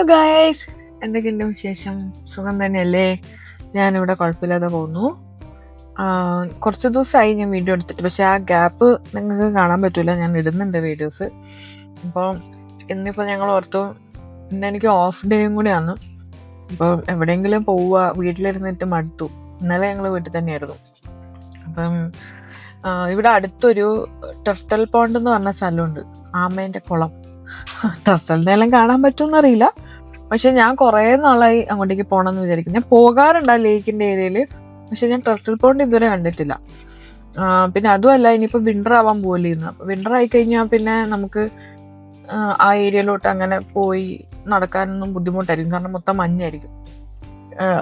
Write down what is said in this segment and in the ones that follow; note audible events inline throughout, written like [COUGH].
Hello guys. എന്തൊക്കെയുണ്ട് വിശേഷം? സുഖം തന്നെയല്ലേ? ഞാനിവിടെ കുഴപ്പമില്ലാതെ പോകുന്നു. കുറച്ച് ദിവസമായി ഞാൻ വീഡിയോ എടുത്തിട്ട് പക്ഷേ ആ ഗ്യാപ്പ് നിങ്ങൾക്ക് കാണാൻ പറ്റില്ല ഞാൻ ഇടുന്നുണ്ട് വീഡിയോസ്. അപ്പോൾ ഇന്നിപ്പോൾ ഞങ്ങൾ ഓർത്തു ഇന്ന് എനിക്ക് ഓഫ് ഡേയും കൂടിയാണ് അപ്പോൾ എവിടെയെങ്കിലും പോവുക വീട്ടിലിരുന്നിട്ട് മടുത്തു. ഇന്നലെ ഞങ്ങൾ വീട്ടിൽ തന്നെയായിരുന്നു. അപ്പം ഇവിടെ അടുത്തൊരു ടർട്ടൽ പോണ്ട് എന്ന് പറഞ്ഞ സ്ഥലമുണ്ട്. ആമേന്റെ കുളം. [LAUGHS] ടർട്ടലിനെ എല്ലാം കാണാൻ പറ്റുമെന്നറിയില്ല പക്ഷെ ഞാൻ കുറേ നാളായി അങ്ങോട്ടേക്ക് പോകണം എന്ന് വിചാരിക്കും ഞാൻ പോകാറുണ്ട് ആ ലേക്കിന്റെ ഏരിയയിൽ പക്ഷെ ഞാൻ ടർട്ടിൽ പോണ്ട് ഇതുവരെ കണ്ടിട്ടില്ല. പിന്നെ അതുമല്ല ഇനിയിപ്പോൾ വിന്റർ ആവാൻ പോകില്ല ഇന്ന് വിന്റർ ആയി കഴിഞ്ഞാൽ പിന്നെ നമുക്ക് ആ, ഏരിയയിലോട്ട് അങ്ങനെ പോയി നടക്കാനൊന്നും ബുദ്ധിമുട്ടായിരിക്കും. കാരണം മൊത്തം മഞ്ഞായിരിക്കും.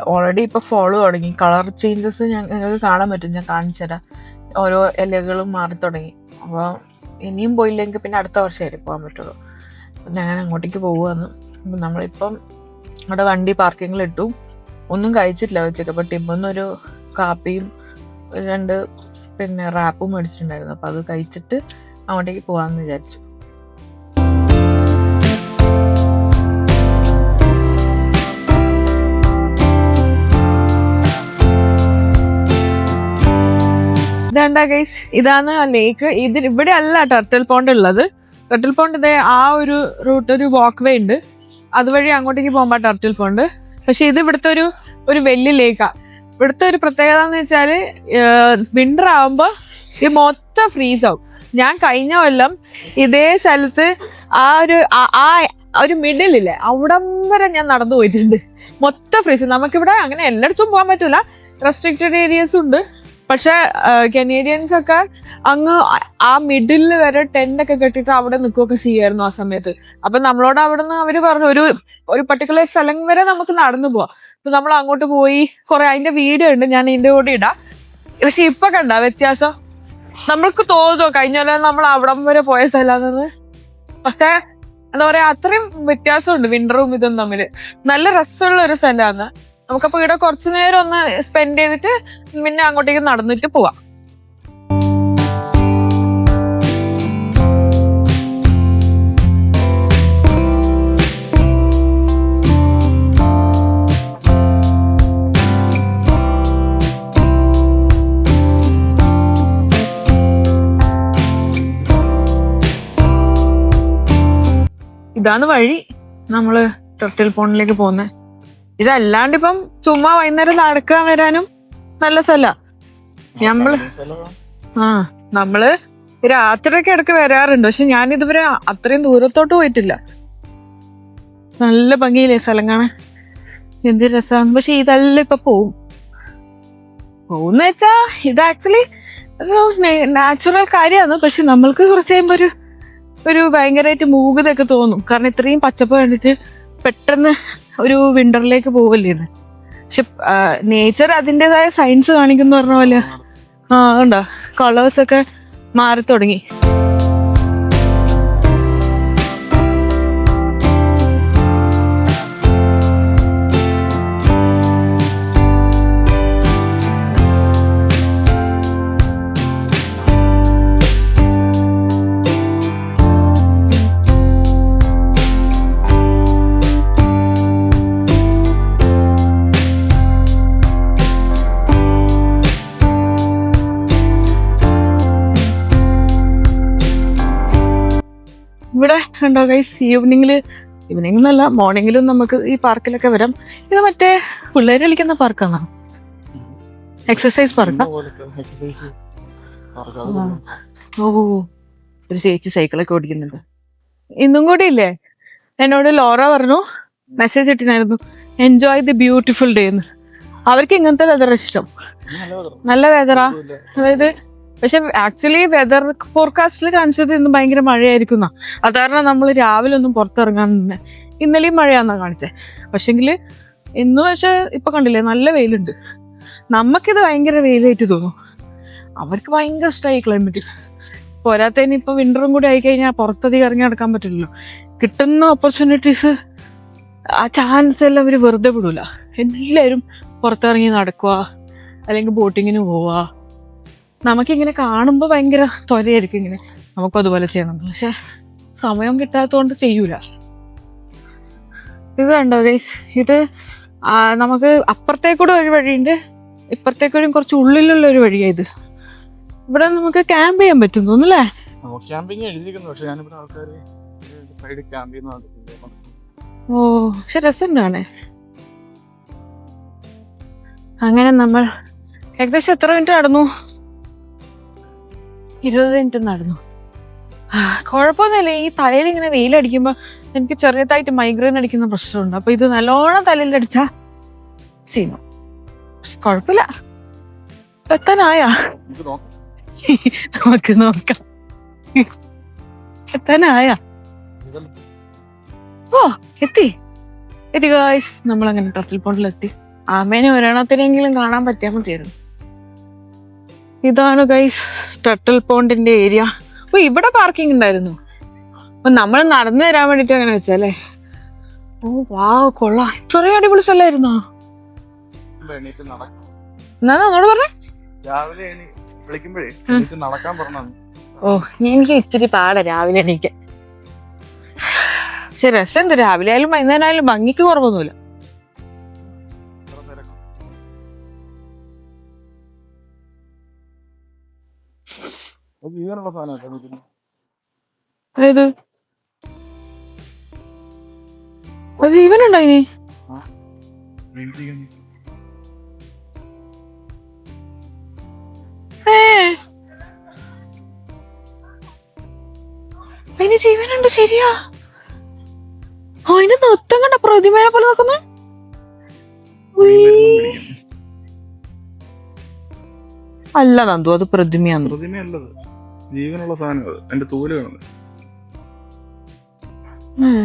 ഓൾറെഡി ഇപ്പോൾ ഫോളോ തുടങ്ങി. കളർ ചേഞ്ചസ് ഞാൻ നിങ്ങൾക്ക് കാണാൻ പറ്റും. ഞാൻ കാണിച്ചു തരാം. ഓരോ ഇലകളും മാറി തുടങ്ങി. അപ്പോൾ ഇനിയും പോയില്ലെങ്കിൽ പിന്നെ അടുത്ത വർഷമായിരിക്കും പോകാൻ പറ്റുള്ളൂ. ഞാൻ അങ്ങോട്ടേക്ക് അപ്പം നമ്മളിപ്പം അവിടെ വണ്ടി പാർക്കിങ്ങിലിട്ടു. ഒന്നും കഴിച്ചിട്ടില്ല ഉച്ചയ്ക്ക്. അപ്പം ടിമ്മൊന്നൊരു കാപ്പിയും രണ്ട് പിന്നെ റാപ്പും മേടിച്ചിട്ടുണ്ടായിരുന്നു. അപ്പം അത് കഴിച്ചിട്ട് അങ്ങോട്ടേക്ക് പോകാമെന്ന് വിചാരിച്ചു. ഗൈസ് ഇതാണ് ലേക്ക് ഇത് ഇവിടെ അല്ല ടർട്ടിൽ പോണ്ട് ഉള്ളത്. ടർട്ടിൽ പോണ്ട് ഇതേ ആ ഒരു റൂട്ട് ഒരു വാക്ക് വേ ഉണ്ട്. അതുവഴി അങ്ങോട്ടേക്ക് പോകുമ്പോൾ ടർട്ടിൽ പോണ്ട് പക്ഷെ ഇത് ഇവിടുത്തെ ഒരു ഒരു വലിയ ലേക്കാ ഇവിടുത്തെ ഒരു പ്രത്യേകത എന്ന് വെച്ചാൽ വിന്റർ ആവുമ്പോൾ ഇത് മൊത്തം ഫ്രീസ് ആവും. ഞാൻ കഴിഞ്ഞ കൊല്ലം ഇതേ സ്ഥലത്ത് ആ ഒരു ആ- ഒരു മിഡിലില്ലേ അവിടം വരെ ഞാൻ നടന്നു പോയിട്ടുണ്ട്. മൊത്തം ഫ്രീസ് നമുക്കിവിടെ അങ്ങനെ എല്ലായിടത്തും പോകാൻ പറ്റില്ല റെസ്ട്രിക്റ്റഡ് ഏരിയസ് ഉണ്ട്. പക്ഷെ കനേഡിയൻസ് ഒക്കെ അങ്ങ് ആ- മിഡിലിൽ വരെ ടെന്റ് ഒക്കെ കെട്ടിട്ട് അവിടെ നിൽക്കുകയൊക്കെ ചെയ്യായിരുന്നു ആ സമയത്ത്. അപ്പൊ നമ്മളോട് അവിടെ നിന്ന് അവർ പറഞ്ഞു ഒരു ഒരു പർട്ടിക്കുലർ സ്ഥലം വരെ നമുക്ക് നടന്നു പോവാം. അപ്പൊ നമ്മൾ അങ്ങോട്ട് പോയി കുറെ അതിന്റെ വീഡിയോ ഉണ്ട് ഞാൻ ഇതിന്റെ കൂടെ ഇടാം. പക്ഷെ ഇപ്പൊ കണ്ട വ്യത്യാസം? നമ്മൾക്ക് തോന്നുമോ കഴിഞ്ഞ കൊല്ലം നമ്മൾ അവിടം വരെ പോയ സ്ഥലമാണെന്ന്. പക്ഷെ എന്താ പറയാ അത്രയും വ്യത്യാസമുണ്ട് വിന്ററും ഇതും തമ്മിൽ നല്ല രസമുള്ള ഒരു സ്ഥലമാണ്. നമുക്കപ്പോ ഇവിടെ കുറച്ചു നേരം ഒന്ന് സ്പെൻഡ് ചെയ്തിട്ട് പിന്നെ അങ്ങോട്ടേക്ക് നടന്നിട്ട് പോവാം. ഇതാണ് വഴി നമ്മൾ ടർട്ടിൽ ഫോണിലേക്ക് പോകുന്നത് ഇതല്ലാണ്ട് ഇപ്പം ചുമ്മാ വൈകുന്നേരം നടക്കാൻ വരാനും നല്ല സ്ഥല. നമ്മൾ ആ നമ്മൾ രാത്രിയൊക്കെ ഇടയ്ക്ക് വരാറുണ്ട്. പക്ഷെ ഞാൻ ഇതുവരെ അത്രയും ദൂരത്തോട്ട് പോയിട്ടില്ല. നല്ല ഭംഗിയില്ലേ സ്ഥലം കാണാൻ? എന്ത് രസമാണ് പക്ഷെ ഇതെല്ലാം ഇപ്പൊ പോവും. പോകുന്ന വെച്ചാ ഇത് ആക്ച്വലി നാച്ചുറൽ കാര്യമാണ്. പക്ഷെ നമ്മൾക്ക് കുറച്ച് കഴിയുമ്പോ ഒരു ഒരു ഭയങ്കരമായിട്ട് മൂകതയൊക്കെ തോന്നും. കാരണം ഇത്രയും പച്ചപ്പ് കണ്ടിട്ട് പെട്ടെന്ന് ഒരു വിന്ററിലേക്ക് പോവല്ലേ പക്ഷെ നേച്ചർ അതിന്റെതായ സയൻസ് കാണിക്കുന്ന പറഞ്ഞ പോലെ. ആ ഉണ്ടോ? കളേഴ്സൊക്കെ മാറി തുടങ്ങി ഇവിടെ ഉണ്ടോ ഗൈസ് ഈവനിങ്ങിൽ ഈവനിങ് എന്നല്ല മോർണിംഗിലും നമുക്ക് ഈ പാർക്കിലൊക്കെ വരാം. ഇത് മറ്റേ പിള്ളേര് കളിക്കുന്ന പാർക്കാണ് എക്സസൈസ് പാർക്കാ ഓ ഒരു ചേച്ചി സൈക്കിളൊക്കെ ഓടിക്കുന്നുണ്ട്. ഇന്നും കൂടി ഇല്ലേ? എന്നോട് ലോറ പറഞ്ഞു. മെസ്സേജ് ഇട്ടിനായിരുന്നു എൻജോയ് ദി ബ്യൂട്ടിഫുൾ ഡേ എന്ന്. അവർക്ക് ഇങ്ങനത്തെ വെതറ ഇഷ്ടം. നല്ല വെതറാ അതായത് പക്ഷെ ആക്ച്വലി വെതർ ഫോർകാസ്റ്റിൽ കാണിച്ചത് ഇന്ന് ഭയങ്കര മഴയായിരിക്കും അത് കാരണം നമ്മൾ രാവിലെ ഒന്നും പുറത്തിറങ്ങാൻ തന്നെ ഇന്നലെയും മഴയാണെന്നാണ് കാണിച്ചത് പക്ഷെങ്കിൽ ഇന്ന് പക്ഷെ ഇപ്പൊ കണ്ടില്ലേ നല്ല വെയിലുണ്ട്. നമുക്കിത് ഭയങ്കര വെയിലായിട്ട് തോന്നും. അവർക്ക് ഭയങ്കര ഇഷ്ടമായി ക്ലൈമറ്റ് പോരാത്തതിന് ഇപ്പൊ വിന്ററും കൂടി ആയി കഴിഞ്ഞാൽ പുറത്തധികം ഇറങ്ങി നടക്കാൻ പറ്റില്ലല്ലോ. കിട്ടുന്ന ഓപ്പർച്യൂണിറ്റീസ് ആ ചാൻസ് എല്ലാം അവർ വെറുതെ വിടൂല. എല്ലാവരും പുറത്തിറങ്ങി നടക്കുക അല്ലെങ്കിൽ ബോട്ടിങ്ങിന് പോവുക. നമുക്കിങ്ങനെ കാണുമ്പോൾ ഭയങ്കര തൊലയായിരിക്കും ഇങ്ങനെ. നമുക്കും അതുപോലെ ചെയ്യണം. പക്ഷെ സമയം കിട്ടാത്തതുകൊണ്ട് ചെയ്യൂല. ഇത് കണ്ടോ ഗൈസ്? ഇത് നമുക്ക് അപ്പുറത്തേക്കൂടെ ഒരു വഴിയുണ്ട്. ഇപ്പുറത്തേക്കൂടെ കുറച്ച് ഉള്ളിലുള്ള ഒരു വഴിയാ ഇത്. ഇവിടെ നമുക്ക് ക്യാമ്പ് ചെയ്യാൻ പറ്റും തോന്നുന്നല്ലേ ക്യാമ്പിംഗ് എഴുതിയിരിക്കുന്നു. പക്ഷെ ഞാനിവിടെ ആൾക്കാർ സൈഡിൽ ക്യാമ്പ് ചെയ്യുന്ന. ഓ പക്ഷെ രസമുണ്ടാണേ അങ്ങനെ നമ്മൾ ഏകദേശം എത്ര മിനിറ്റ് നടന്നു? ഇരുപത് മിനിറ്റ് നടന്നു. ആ, കുഴപ്പമൊന്നുമില്ല. ഈ തലയിൽ ഇങ്ങനെ വെയിലടിക്കുമ്പോ എനിക്ക് ചെറിയതായിട്ട് മൈഗ്രെയിൻ അടിക്കുന്ന പ്രശ്നമുണ്ട്. അപ്പൊ ഇത് നല്ലോണം തലയിൽ അടിച്ചാ ചെയ്യുന്നു പക്ഷെ കുഴപ്പമില്ല. എത്താനായാ? നമുക്ക് നോക്കാം. എത്താനായാ? ഓ എത്തി. എത്തി ഗായ്സ് നമ്മൾ അങ്ങനെ ടർട്ടിൽ പോണ്ടിലെത്തി. ആമേനെ ഒരെണ്ണത്തിനെങ്കിലും കാണാൻ പറ്റിയാൽ മതിയായിരുന്നു. ഇതാണ് ഗൈസ് ടട്ടൽ പോണ്ടിന്റെ ഏരിയ ഓ ഇവിടെ പാർക്കിംഗ് ഉണ്ടായിരുന്നു. അപ്പൊ നമ്മൾ നടന്നു തരാൻ വേണ്ടിട്ട് അങ്ങനെ വെച്ചല്ലേ ഓ വാ കൊള്ളാം. ഇത്രയും അടിപൊളി സ്ഥലമായിരുന്നോ? ഇപ്പൊ എണീറ്റ് നടക്കാം. എന്നാ എന്നോട് പറഞ്ഞേ? രാവിലെ വിളിക്കുമ്പോഴേ നടക്കാൻ പറഞ്ഞു ഓ എനിക്ക് ഇച്ചിരി പാടാ രാവിലെ എണീക്കാൻ. പക്ഷെ എന്താ രാവിലെ ആയാലും വൈകുന്നേരം ആയാലും ഭംഗിക്ക് കുറവൊന്നുമില്ല. ജീവനുള്ള സാധനം അതായത് അത് ജീവനുണ്ടോ ഇനി? ഏ. അതിന് ജീവനുണ്ട് ശരിയാ. അതിന് നൃത്തം കണ്ട പ്രതിമേനെ പോലെ നിൽക്കുന്നു അല്ല നന്ദു അത് പ്രതിമയാണ് പ്രതിമയല്ലത്. ജീവനുള്ള സാധനം അത് എന്റെ തൂൽ കാണുന്നത് ഇതാന്ന്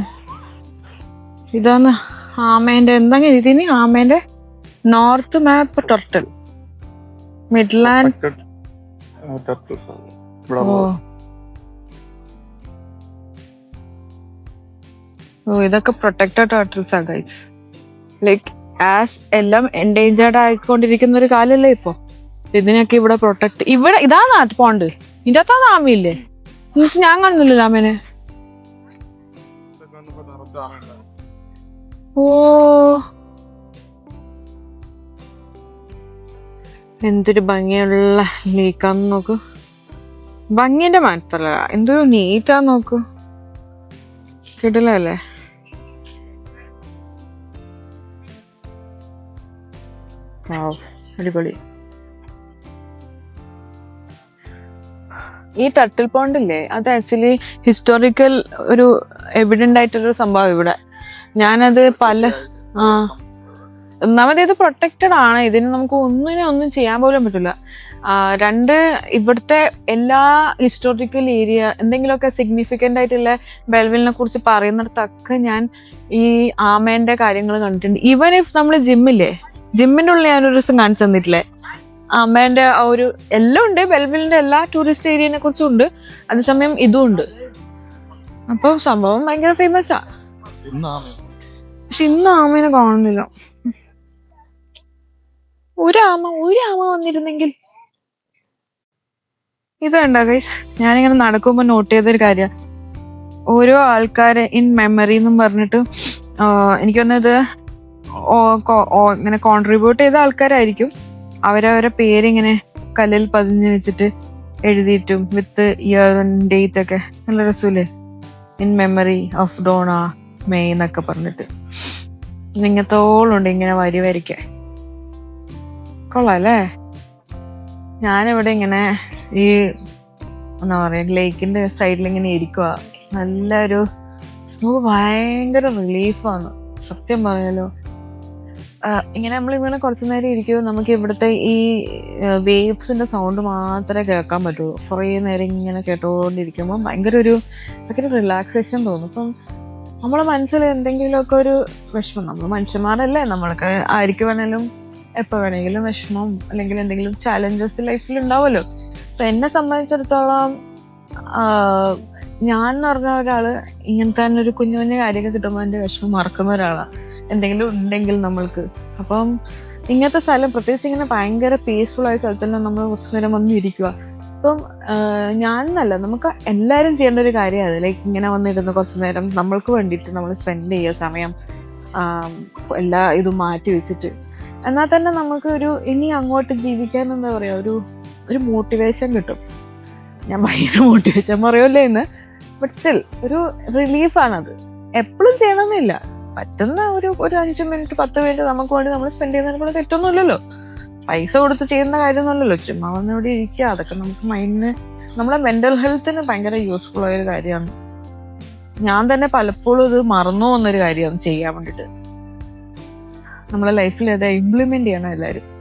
ഇതാണ് ആമേന്റെ എന്തെങ്കിലും ഇതിന് ആമേന്റെ നോർത്ത് മാപ്പ് ടർട്ടൽ. മിഡ്ലാൻഡ് ആണ്. ഓ. ഓ ഇതൊക്കെ പ്രൊട്ടക്റ്റഡ് ടർട്ടിൽസ് ആ ഗൈസ് ലൈക്ക് ആസ് എല്ലാം എൻഡേഞ്ചേർഡ് ആയിക്കൊണ്ടിരിക്കുന്ന ഒരു കാലല്ലേ ഇപ്പൊ. ഇതിനൊക്കെ ഇവിടെ പ്രൊട്ടക്ട് ഇവിടെ ഇതാണ് പോണ്ട് ഇതിന്റെ അത്താ ആമയില്ലേ എന്നിട്ട് ഞാൻ കാണുന്നില്ല രാമേനെ. ഓ. എന്തൊരു ഭംഗിയുള്ള ലീക്കാന്ന് നോക്ക്. ഭംഗിന്റെ മാത്രല്ല എന്തൊരു നീറ്റാ നോക്ക്. കിടിലല്ലേ? അടിപൊളി. ഈ ടർട്ടിൽ പോണ്ടില്ലേ അത് ആക്ച്വലി ഹിസ്റ്റോറിക്കൽ ഒരു എവിഡന്റ് ആയിട്ടൊരു സംഭവം ഇവിടെ. ഞാനത് പല ആ. ഒന്നാമത് ഇത് പ്രൊട്ടക്റ്റഡ് ആണ്. ഇതിന് നമുക്ക് ഒന്നിനും ഒന്നും ചെയ്യാൻ പോലും പറ്റില്ല. രണ്ട് ഇവിടുത്തെ എല്ലാ ഹിസ്റ്റോറിക്കൽ ഏരിയ എന്തെങ്കിലുമൊക്കെ സിഗ്നിഫിക്കന്റ് ആയിട്ടുള്ള ബെൽവിലിനെ കുറിച്ച് പറയുന്നിടത്തൊക്കെ ഞാൻ ഈ ആമേന്റെ കാര്യങ്ങൾ കണ്ടിട്ടുണ്ട്. ഈവൻ ഇഫ് നമ്മൾ ജിമ്മില്ലേ ജിമ്മിന്റെ ഉള്ളിൽ ഞാനൊരു ദിവസം കാണിച്ചു തന്നിട്ടില്ലേ? ആമേന്റെ ആ ഒരു എല്ലാം ഉണ്ട്. ബെൽബിലിന്റെ എല്ലാ ടൂറിസ്റ്റ് ഏരിയനെ കുറിച്ചും ഉണ്ട്. അതേസമയം ഇതും ഉണ്ട്. അപ്പൊ സംഭവം ഭയങ്കര ഫേമസ് ആ. പക്ഷെ ഇന്ന് ആമേനെ കാണുന്നില്ല. ഒരാമ ഒരാമ വന്നിരുന്നെങ്കിൽ. ഇത് കണ്ട ഗൈസ് ഞാനിങ്ങനെ നടക്കുമ്പോ നോട്ട് ചെയ്തൊരു കാര്യ. ഓരോ ആൾക്കാരെ ഇൻ മെമ്മറി എന്നും പറഞ്ഞിട്ട് എനിക്ക് ഇങ്ങനെ കോൺട്രിബ്യൂട്ട് ചെയ്ത ആൾക്കാരായിരിക്കും. അവരവരെ പേരിങ്ങനെ കല്ലിൽ പതിഞ്ഞു വെച്ചിട്ട് എഴുതിയിട്ടും വിത്ത് ഇയർ ഡേറ്റ് ഒക്കെ. നല്ല രസമില്ലേ? In memory of Donna May എന്നൊക്കെ പറഞ്ഞിട്ട്. നിങ്ങത്തോളുണ്ട് ഇങ്ങനെ വരി വരിക്കാൻ കൊള്ളാം അല്ലേ ഞാനിവിടെ ഇങ്ങനെ ഈ എന്താ പറയുക ലേക്കിന്റെ സൈഡിൽ ഇങ്ങനെ ഇരിക്കുക നല്ലൊരു നമുക്ക് ഭയങ്കര റിലീഫാണ് സത്യം പറയാലോ ഇങ്ങനെ നമ്മൾ ഇങ്ങനെ കുറച്ചു നേരം ഇരിക്കുമ്പോൾ നമുക്ക് ഇവിടുത്തെ ഈ വേവ്സിന്റെ സൗണ്ട് മാത്രമേ കേൾക്കാൻ പറ്റുള്ളൂ കുറേ നേരം ഇങ്ങനെ കേട്ടുകൊണ്ടിരിക്കുമ്പോൾ ഭയങ്കര ഒരു ഭയങ്കര റിലാക്സേഷൻ തോന്നും. അപ്പം നമ്മളെ മനസ്സിൽ എന്തെങ്കിലുമൊക്കെ ഒരു വിഷമം നമ്മൾ മനുഷ്യന്മാരല്ലേ നമ്മൾക്ക് ആർക്ക് വേണേലും എപ്പോൾ വേണമെങ്കിലും വിഷമം അല്ലെങ്കിൽ എന്തെങ്കിലും ചാലഞ്ചസ് ലൈഫിൽ ഉണ്ടാവുമല്ലോ. അപ്പം എന്നെ സംബന്ധിച്ചിടത്തോളം ഞാൻ എന്ന് പറഞ്ഞ ഒരാൾ ഇങ്ങനത്തെ തന്നെ ഒരു കുഞ്ഞു കുഞ്ഞു കാര്യമൊക്കെ കിട്ടുമ്പോൾ എന്റെ വിഷമം മറക്കുന്ന ഒരാളാണ് എന്തെങ്കിലും ഉണ്ടെങ്കിൽ നമ്മൾക്ക്. അപ്പം ഇങ്ങനത്തെ സ്ഥലം പ്രത്യേകിച്ച് ഇങ്ങനെ ഭയങ്കര പീസ്ഫുൾ ആയ സ്ഥലത്തെല്ലാം നമ്മൾ കുറച്ച് നേരം വന്ന് ഇരിക്കുക അപ്പം ഞാനെന്നല്ല നമുക്ക് എല്ലാവരും ചെയ്യേണ്ട ഒരു കാര്യമാണ് ലൈക്ക് ഇങ്ങനെ വന്നിരുന്ന് കുറച്ച് നേരം നമ്മൾക്ക് വേണ്ടിയിട്ട് നമ്മൾ സ്പെൻഡ് ചെയ്യുക സമയം എല്ലാ ഇതും മാറ്റി വെച്ചിട്ട്. എന്നാൽ തന്നെ നമുക്ക് ഒരു ഇനി അങ്ങോട്ട് ജീവിക്കാൻ എന്താ പറയുക ഒരു ഒരു മോട്ടിവേഷൻ കിട്ടും. ഞാൻ ഭയങ്കര മോട്ടിവേഷൻ പറയുമല്ലേ ഇന്ന്? ബട്ട് സ്റ്റിൽ ഒരു റിലീഫാണത് എപ്പോഴും ചെയ്യണമെന്നില്ല പറ്റുന്ന ഒരു ഒരു അഞ്ച് മിനിറ്റ് പത്ത് മിനിറ്റ് നമുക്ക് വേണ്ടി നമ്മൾ സ്പെൻഡ് ചെയ്യുന്നതിനെ കൊണ്ട് തെറ്റൊന്നുമില്ലല്ലോ. പൈസ കൊടുത്ത് ചെയ്യുന്ന കാര്യമൊന്നുമല്ലല്ലോ. ചുമ്മാ വന്നിവിടെ ഇരിക്കുക. അതൊക്കെ നമുക്ക് മൈൻഡിന് നമ്മളെ മെന്റൽ ഹെൽത്തിന് ഭയങ്കര യൂസ്ഫുൾ ആയൊരു കാര്യമാണ്. ഞാൻ തന്നെ പലപ്പോഴും ഇത് മറന്നു വന്നൊരു കാര്യമാണ് ചെയ്യാൻ വേണ്ടിട്ട് നമ്മളെ ലൈഫിൽ അത് ഇംപ്ലിമെന്റ് ചെയ്യണം എല്ലാവരും.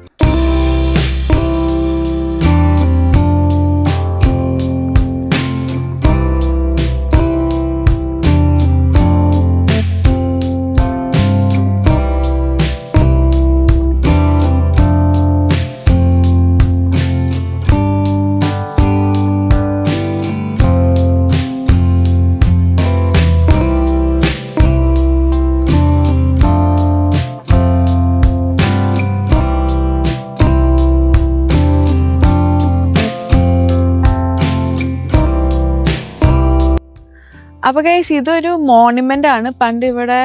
അപ്പൊ ഗൈസ് ഇതൊരു മോണുമെന്റ് ആണ്. പണ്ട് ഇവിടെ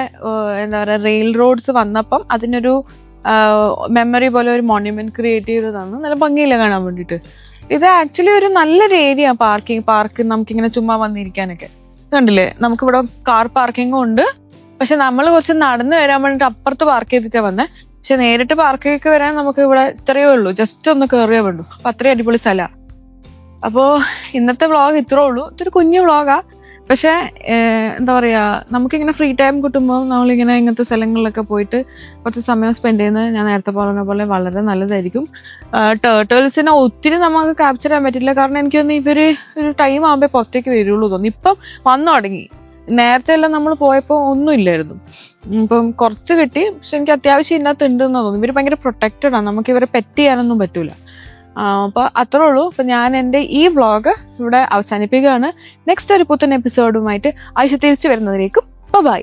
എന്താ പറയുക റെയിൽ റോഡ്സ് വന്നപ്പം അതിനൊരു മെമ്മറി പോലെ ഒരു മോണുമെന്റ് ക്രിയേറ്റ് ചെയ്ത് തന്ന്. നല്ല ഭംഗിയില്ല കാണാൻ വേണ്ടിയിട്ട്. ഇത് ആക്ച്വലി ഒരു നല്ലൊരു ഏരിയ പാർക്കിംഗ് പാർക്ക് നമുക്കിങ്ങനെ ചുമ്മാ വന്നിരിക്കാനൊക്കെ. കണ്ടില്ലേ? നമുക്കിവിടെ കാർ പാർക്കിംഗും ഉണ്ട്. പക്ഷെ നമ്മൾ കുറച്ച് നടന്നു വരാൻ വേണ്ടിട്ട് അപ്പുറത്ത് പാർക്ക് ചെയ്തിട്ടാ വന്നത് പക്ഷെ നേരിട്ട് പാർക്കിലേക്ക് വരാൻ നമുക്ക് ഇവിടെ ഇത്രയേ ഉള്ളൂ. ജസ്റ്റ് ഒന്ന് കയറിയേ വേണ്ടു. അപ്പൊ അത്രയും അടിപൊളി സ്ഥലമാണ് അപ്പോൾ ഇന്നത്തെ വ്ളോഗ് ഇത്രേ ഉള്ളൂ. ഇതൊരു കുഞ്ഞു വ്ളോഗാ പക്ഷെ എന്താ പറയുക നമുക്കിങ്ങനെ ഫ്രീ ടൈം കിട്ടുമ്പോൾ നമ്മളിങ്ങനെ ഇങ്ങനത്തെ സ്ഥലങ്ങളിലൊക്കെ പോയിട്ട് കുറച്ച് സമയം സ്പെൻഡ് ചെയ്യുന്നത് ഞാൻ നേരത്തെ പറഞ്ഞ പോലെ വളരെ നല്ലതായിരിക്കും. ടേർട്ടേൾസിനെ ഒത്തിരി നമുക്ക് ക്യാപ്ചർ ചെയ്യാൻ പറ്റില്ല. കാരണം എനിക്ക് തോന്നുന്നു ഇവർ ഒരു ടൈം ആകുമ്പോൾ പുറത്തേക്ക് വരുള്ളൂ തോന്നി ഇപ്പം വന്നു തുടങ്ങി. നേരത്തെ എല്ലാം നമ്മൾ പോയപ്പോൾ ഒന്നും ഇല്ലായിരുന്നു. ഇപ്പം കുറച്ച് കിട്ടി. പക്ഷെ എനിക്ക് അത്യാവശ്യം ഇതിനകത്ത് ഉണ്ടെന്ന് തോന്നുന്നു. ഇവർ ഭയങ്കര പ്രൊട്ടക്റ്റഡ് ആണ്. നമുക്ക് ഇവരെ പെറ്റ് ചെയ്യാനൊന്നും പറ്റൂല. ആ, അപ്പൊ അത്രേ ഉള്ളൂ. അപ്പൊ ഞാൻ എന്റെ ഈ വ്ളോഗ് ഇവിടെ അവസാനിപ്പിക്കുകയാണ്. നെക്സ്റ്റ് ഒരു പുത്തൻ എപ്പിസോഡുമായിട്ട് ആഴ്ച തിരിച്ചു വരുന്നതിലേക്കും. ബൈ